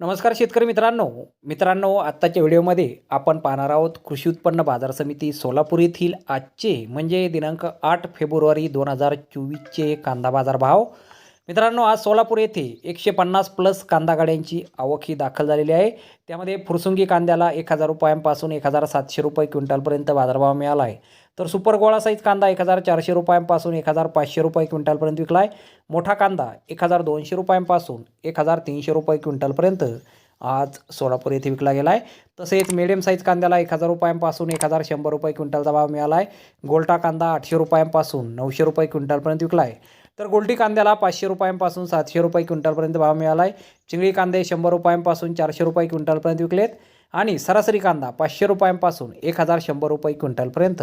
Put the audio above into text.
नमस्कार शेतकरी मित्रांनो. मित्रांनो आत्ताच्या व्हिडिओमध्ये आपण पाहणार आहोत कृषी उत्पन्न बाजार समिती सोलापूर येथील आजचे म्हणजे दिनांक आठ फेब्रुवारी दोन हजार चोवीसचे कांदा बाजार भाव. मित्रांनो आज सोलापूर येथे एकशे पन्नास प्लस कांदा गाड्यांची आवक ही दाखल झालेली आहे. त्यामध्ये फुरसुंगी कांद्याला एक हजार रुपयांपासून एक हजार सातशे रुपये क्विंटलपर्यंत बाजारभाव मिळाला आहे. तर सुपर गोळा साईज कांदा एक हजार चारशे रुपयांपासून एक हजार पाचशे रुपये क्विंटलपर्यंत विकला आहे मोठा कांदा एक हजार दोनशे रुपयांपासून एक हजार तीनशे रुपये क्विंटलपर्यंत आज सोलापूर येथे विकला गेला आहे तसेच मिडियम साईज कांद्याला एक हजार रुपयांपासून एक हजार शंभर रुपये क्विंटलचा भाव मिळाला आहे गोल्टा कांदा आठशे रुपयांपासून नऊशे रुपये क्विंटलपर्यंत विकला आहे तर गोल्टी कांद्याला पाचशे रुपयांपासून सातशे रुपये क्विंटलपर्यंत भाव मिळाला आहे चिंगळी कांदे शंभर रुपयांपासून चारशे रुपये क्विंटलपर्यंत विकलेत. आणि सरासरी कांदा पाचशे रुपयांपासून एक हजार शंभर रुपये क्विंटलपर्यंत